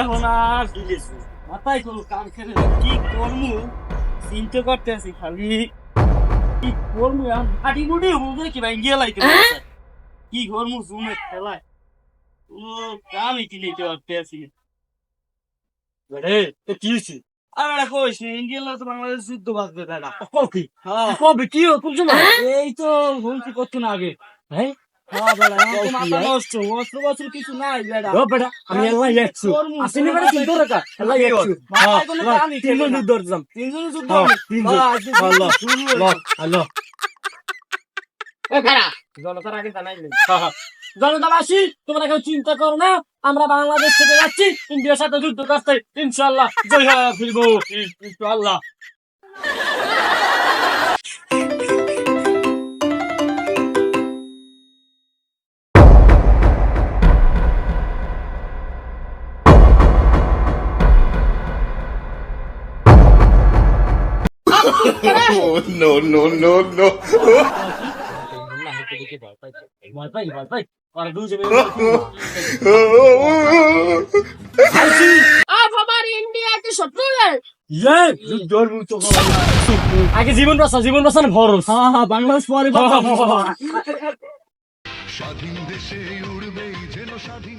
এখন আর দিলেছি মাথায় কোনো কাম খেলে কি করমু? চিন্তা করতে খালি। কি করমু? এখন হাঁটি মুটি বুঝে কি ভাই গিয়ে কি করমু জুমে খেলায়? কোনো কামই কি নিতে পারতে আছি তো কি হয়েছে? আর কইস নি তো বাংলাদেশ যুদ্ধ বাঁচবে কবি? হ্যাঁ। কবে? কি ও এই তো বলছি কত না আগে। হ্যাঁ? জনতাবাসী তোমরা কেউ চিন্তা করো না আমরা বাংলাদেশ থেকে যাচ্ছি ইন্ডিয়ার সাথে যুদ্ধ করতে। ইনশাল্লাহ জয় ফিরবো। ইনশাল্লাহ আজ আমার ইন্ডিয়াকে শত্রু আগে জীবন বাঁচা জীবন বাঁচানো ভরস বাংলাদেশ পরে স্বাধীন দেশে উড়বে যেন স্বাধীন